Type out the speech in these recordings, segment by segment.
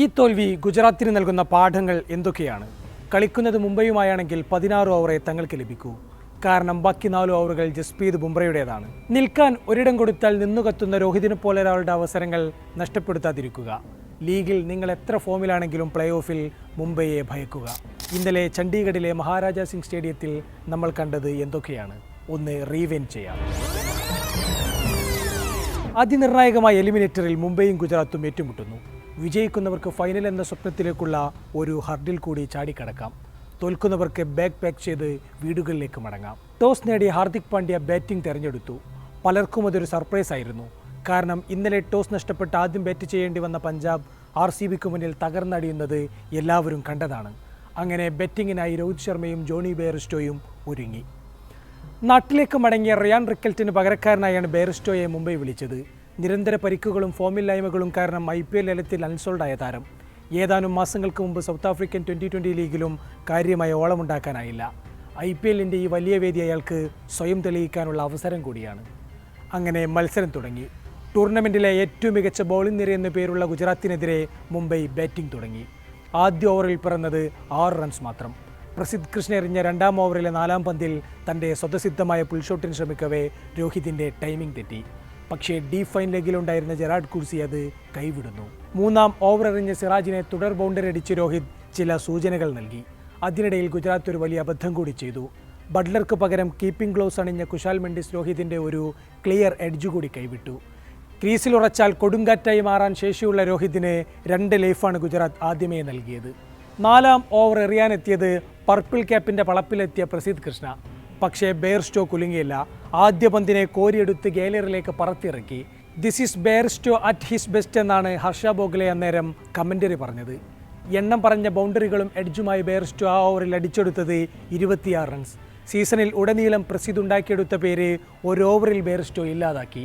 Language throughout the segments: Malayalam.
ഈ തോൽവി ഗുജറാത്തിന് നൽകുന്ന പാഠങ്ങൾ എന്തൊക്കെയാണ്? കളിക്കുന്നത് മുംബൈയുമായാണെങ്കിൽ പതിനാറ് ഓവറേ തങ്ങൾക്ക് ലഭിക്കൂ. കാരണം ബാക്കി നാല് ഓവറുകൾ ജസ്പ്രീത് ബുംറയുടേതാണ്. നിൽക്കാൻ ഒരിടം കൊടുത്താൽ നിന്നുകത്തുന്ന രോഹിതിനെ പോലെ ഒരാളുടെ അവസരങ്ങൾ നഷ്ടപ്പെടുത്താതിരിക്കുക. ലീഗിൽ നിങ്ങൾ എത്ര ഫോമിലാണെങ്കിലും പ്ലേ ഓഫിൽ മുംബൈയെ ഭയക്കുക. ഇന്നലെ ചണ്ഡീഗഡിലെ മഹാരാജ സിംഗ് സ്റ്റേഡിയത്തിൽ നമ്മൾ കണ്ടത് എന്തൊക്കെയാണ്? ഒന്ന് റീവെൻ ചെയ്യാം. അതിനിർണായകമായ എലിമിനേറ്ററിൽ മുംബൈയും ഗുജറാത്തും ഏറ്റുമുട്ടുന്നു. വിജയിക്കുന്നവർക്ക് ഫൈനൽ എന്ന സ്വപ്നത്തിലേക്കുള്ള ഒരു ഹർഡിൽ കൂടി ചാടിക്കടക്കാം. തോൽക്കുന്നവർക്ക് ബാക്ക് പാക്ക് ചെയ്ത് വീടുകളിലേക്ക് മടങ്ങാം. ടോസ് നേടിയ ഹാർദിക് പാണ്ഡ്യ ബാറ്റിംഗ് തിരഞ്ഞെടുത്തു. പലർക്കും അതൊരു സർപ്രൈസ് ആയിരുന്നു. കാരണം ഇന്നലെ ടോസ് നഷ്ടപ്പെട്ട് ആദ്യം ബാറ്റ് ചെയ്യേണ്ടി വന്ന പഞ്ചാബ് ആർ സി ബിക്ക് മുന്നിൽ തകർന്നടിയുന്നത് എല്ലാവരും കണ്ടതാണ്. അങ്ങനെ ബാറ്റിങ്ങിനായി രോഹിത് ശർമ്മയും ജോണി ബെയറിസ്റ്റോയും ഒരുങ്ങി. നാട്ടിലേക്ക് മടങ്ങിയ റിയാൻ റിക്കൽറ്റിന് പകരക്കാരനായാണ് ബെയറിസ്റ്റോയെ മുംബൈ വിളിച്ചത്. നിരന്തര പരിക്കുകളും ഫോമില്ലായ്മകളും കാരണം ഐ പി എൽ ലേലത്തിൽ അൺസോൾഡായ താരം. ഏതാനും മാസങ്ങൾക്ക് മുമ്പ് സൗത്ത് ആഫ്രിക്കൻ ട്വന്റി ട്വന്റി ലീഗിലും കാര്യമായ ഓളമുണ്ടാക്കാനായില്ല. ഐ പി എല്ലിന്റെ ഈ വലിയ വേദി അയാൾക്ക് സ്വയം തെളിയിക്കാനുള്ള അവസരം കൂടിയാണ്. അങ്ങനെ മത്സരം തുടങ്ങി. ടൂർണമെന്റിലെ ഏറ്റവും മികച്ച ബൗളിംഗ് നിര എന്ന പേരുള്ള ഗുജറാത്തിനെതിരെ മുംബൈ ബാറ്റിംഗ് തുടങ്ങി. ആദ്യ ഓവറിൽ പിറന്നത് ആറ് റൺസ് മാത്രം. പ്രസിദ്ധ് കൃഷ്ണ എറിഞ്ഞ രണ്ടാം ഓവറിലെ നാലാം പന്തിൽ തന്റെ സ്വതസിദ്ധമായ പുൽഷോട്ടിന് ശ്രമിക്കവേ രോഹിതിന്റെ ടൈമിംഗ് തെറ്റി. പക്ഷേ ഡിഫൈൻ ലെഗിലുണ്ടായിരുന്ന ജെറാഡ് കുർസി അത് കൈവിടുന്നു. മൂന്നാം ഓവർ എറിഞ്ഞ സിറാജിനെ തുടർ ബൗണ്ടറി അടിച്ച് രോഹിത് ചില സൂചനകൾ നൽകി. അതിനിടയിൽ ഗുജറാത്ത് ഒരു വലിയ അബദ്ധം കൂടി ചെയ്തു. ബട്ട്ലർക്ക് പകരം കീപ്പിംഗ് ഗ്ലോസ് അണിഞ്ഞ കുശാൽ മെൻഡിസ് രോഹിതിന്റെ ഒരു ക്ലിയർ എഡ്ജ് കൂടി കൈവിട്ടു. ക്രീസിൽ ഉറച്ചാൽ കൊടുങ്കാറ്റായി മാറാൻ ശേഷിയുള്ള രോഹിതിന് രണ്ട് ലൈഫാണ് ഗുജറാത്ത് ആദ്യമേ നൽകിയത്. നാലാം ഓവർ എറിയാനെത്തിയത് പർപ്പിൾ ക്യാപ്പിന്റെ വളപ്പിലെത്തിയ പ്രസീദ് കൃഷ്ണ. പക്ഷേ ബെയർ സ്റ്റോ കുലുങ്ങിയില്ല. ആദ്യ പന്തിനെ കോരിയെടുത്ത് ഗാലറിയിലേക്ക് പറത്തിറക്കി this is Bairstow at his best എന്നാണ് ഹർഷ ബോഗ്ലെ അന്നേരം കമന്ററി പറഞ്ഞത്. എണ്ണം പറഞ്ഞ ബൗണ്ടറികളും എഡ്ജുമായി ബെയർ സ്റ്റോ ആ ഓവറിൽ അടിച്ചെടുത്തത് ഇരുപത്തിയാറ് റൺസ്. സീസണിൽ ഉടനീളം പ്രസിദ്ധ ഉണ്ടാക്കിയെടുത്ത പേര് ഒരു ഓവറിൽ ബെയർ സ്റ്റോ ഇല്ലാതാക്കി.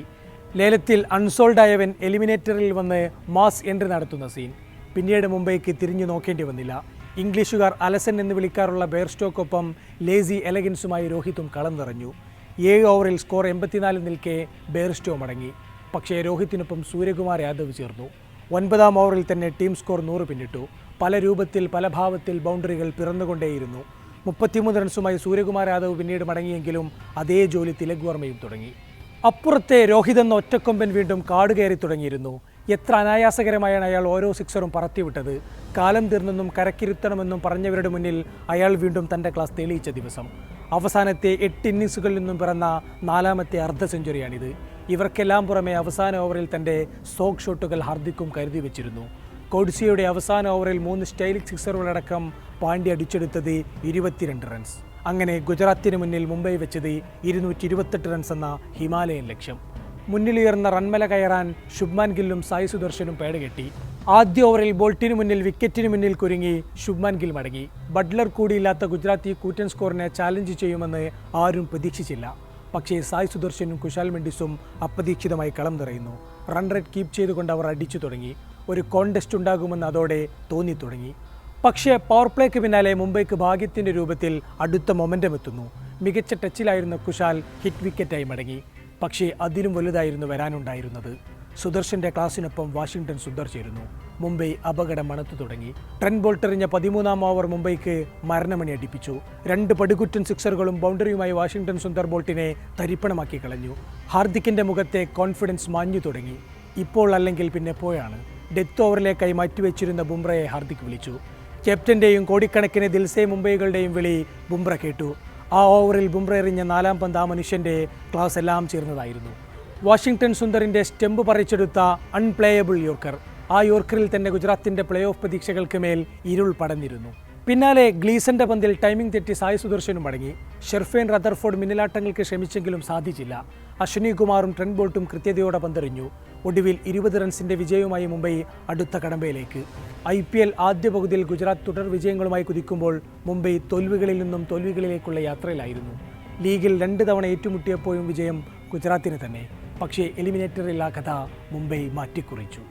ലേലത്തിൽ അൺസോൾഡ് ആയവൻ എലിമിനേറ്ററിൽ വന്ന് മാസ് എൻട്രി നടത്തുന്ന സീൻ. പിന്നീട് മുംബൈക്ക് തിരിഞ്ഞു നോക്കേണ്ടി വന്നില്ല. ഇംഗ്ലീഷുകാർ അലസൻ എന്ന് വിളിക്കാറുള്ള ബെയർസ്റ്റോക്കൊപ്പം ലേസി എലഗൻസുമായി രോഹിത്തും കളം നിറഞ്ഞു ഏഴ് ഓവറിൽ സ്കോർ എൺപത്തിനാല് നിൽക്കെ ബെയർസ്റ്റോ മടങ്ങി. പക്ഷേ രോഹിത്തിനൊപ്പം സൂര്യകുമാർ യാദവ് ചേർന്നു. ഒൻപതാം ഓവറിൽ തന്നെ ടീം സ്കോർ നൂറ് പിന്നിട്ടു. പല രൂപത്തിൽ പല ഭാവത്തിൽ ബൗണ്ടറികൾ പിറന്നുകൊണ്ടേയിരുന്നു. മുപ്പത്തിമൂന്ന് റൺസുമായി സൂര്യകുമാർ യാദവ് പിന്നീട് മടങ്ങിയെങ്കിലും അതേ ജോലി തിലക് വർമ്മയും തുടങ്ങി. അപ്പുറത്തെ രോഹിത് എന്ന ഒറ്റക്കൊമ്പൻ വീണ്ടും കാടുകയറി തുടങ്ങിയിരുന്നു. എത്ര അനായാസകരമായാണ് അയാൾ ഓരോ സിക്സറും പറത്തിവിട്ടത്. കാലം തീർന്നെന്നും കരക്കിരുത്തണമെന്നും പറഞ്ഞവരുടെ മുന്നിൽ അയാൾ വീണ്ടും തന്റെ ക്ലാസ് തെളിയിച്ച ദിവസം. അവസാനത്തെ എട്ട് ഇന്നിങ്സുകളിൽ നിന്നും പിറന്ന നാലാമത്തെ അർദ്ധ സെഞ്ചുറിയാണിത്. ഇവർക്കെല്ലാം പുറമെ അവസാന ഓവറിൽ തന്റെ സോക്ക് ഷോട്ടുകൾ ഹർദിക്കും കരുതി വെച്ചിരുന്നു. കോഡ്സിയുടെ അവസാന ഓവറിൽ മൂന്ന് സ്റ്റൈലിക് സിക്സറുകളടക്കം പാണ്ഡ്യ അടിച്ചെടുത്തത് ഇരുപത്തിരണ്ട് റൺസ്. അങ്ങനെ ഗുജറാത്തിന് മുന്നിൽ മുംബൈ വെച്ചത് ഇരുന്നൂറ്റി റൺസ് എന്ന ഹിമാലയൻ ലക്ഷ്യം. മുന്നിലുയർന്ന റൺമല കയറാൻ ശുഭ്മാൻ ഗില്ലും സായി സുദർശനും പേടുകെട്ടി. ആദ്യ ഓവറിൽ ബോൾട്ടിനു മുന്നിൽ വിക്കറ്റിന് മുന്നിൽ കുരുങ്ങി ശുഭ്മാൻ ഗിൽ മടങ്ങി. ബട്ട്ലർ കൂടിയില്ലാത്ത ഗുജറാത്തി കൂറ്റൻ സ്കോറിനെ ചാലഞ്ച് ചെയ്യുമെന്ന് ആരും പ്രതീക്ഷിച്ചില്ല. പക്ഷേ സായ് സുദർശനും കുശാൽ മെൻഡിസും അപ്രതീക്ഷിതമായി കളം നിറയുന്നു. റൺ റേറ്റ് കീപ്പ് ചെയ്തുകൊണ്ട് അവർ അടിച്ചു തുടങ്ങി. ഒരു കോണ്ടസ്റ്റ് ഉണ്ടാകുമെന്ന് അതോടെ തോന്നി തുടങ്ങി. പക്ഷേ പവർ പ്ലേക്ക് പിന്നാലെ മുംബൈക്ക് ഭാഗ്യത്തിന്റെ രൂപത്തിൽ അടുത്ത മൊമെന്റം എത്തുന്നു. മികച്ച ടച്ചിലായിരുന്ന കുശാൽ ഹിറ്റ് വിക്കറ്റായി മടങ്ങി. പക്ഷേ അതിലും വലുതായിരുന്നു വരാനുണ്ടായിരുന്നത്. സുദർശന്റെ ക്ലാസിനൊപ്പം വാഷിംഗ്ടൺ സുന്ദർ ചേരുന്നു. മുംബൈ അപകടം മണത്തു തുടങ്ങി. ട്രെൻ ബോൾട്ടെറിഞ്ഞ പതിമൂന്നാം ഓവർ മുംബൈക്ക് മരണമണി അടിപ്പിച്ചു. രണ്ട് പടുകുറ്റൻ സിക്സറുകളും ബൗണ്ടറിയുമായി വാഷിംഗ്ടൺ സുന്ദർ ബോൾട്ടിനെ തരിപ്പണമാക്കി കളഞ്ഞു. ഹാർദിക്കിന്റെ മുഖത്തെ കോൺഫിഡൻസ് മാഞ്ഞു തുടങ്ങി. ഇപ്പോൾ അല്ലെങ്കിൽ പിന്നെ പോയാണ്. ഡെത്ത് ഓവറിലേക്കായി മാറ്റിവെച്ചിരുന്ന ബുംറയെ ഹാർദിക് വിളിച്ചു. ക്യാപ്റ്റന്റെയും കോടിക്കണക്കിന് ദിൽസേ മുംബൈകളുടെയും വിളി ബുംറ കേട്ടു. ആ ഓവറിൽ ബുംറ എറിഞ്ഞ നാലാം പന്ത് ആ മനുഷ്യന്റെ ക്ലാസ് എല്ലാം ചേർന്നതായിരുന്നു. വാഷിങ്ടൺ സുന്ദറിന്റെ സ്റ്റെമ്പ് പറിച്ചെടുത്ത അൺപ്ലേയബിൾ യോർക്കർ. ആ യോർക്കറിൽ തന്നെ ഗുജറാത്തിന്റെ പ്ലേ ഓഫ് പ്രതീക്ഷകൾക്ക് മേൽ ഇരുൾ പടന്നിരുന്നു പിന്നാലെ ഗ്ലീസന്റെ പന്തിൽ ടൈമിംഗ് തെറ്റി സായി സുദർശനും മടങ്ങി. ഷെർഫേൻ റദർഫോർഡ് മിന്നലാട്ടങ്ങൾക്ക് ക്ഷമിച്ചെങ്കിലും സാധിച്ചില്ല. അശ്വിനി കുമാറും ട്രെൻ ബോൾട്ടും കൃത്യതയോടെ പന്തെറിഞ്ഞു. ഒടുവിൽ ഇരുപത് റൺസിന്റെ വിജയവുമായി മുംബൈ അടുത്ത കടമ്പയിലേക്ക്. ഐ പി എൽ ആദ്യ പകുതിയിൽ ഗുജറാത്ത് തുടർ വിജയങ്ങളുമായി കുതിക്കുമ്പോൾ മുംബൈ തോൽവികളിൽ നിന്നും തോൽവികളിലേക്കുള്ള യാത്രയിലായിരുന്നു. ലീഗിൽ രണ്ട് തവണ ഏറ്റുമുട്ടിയപ്പോഴും വിജയം ഗുജറാത്തിന് തന്നെ. പക്ഷേ എലിമിനേറ്ററിൽ ആ കഥ മുംബൈ മാറ്റിക്കുറിച്ചു.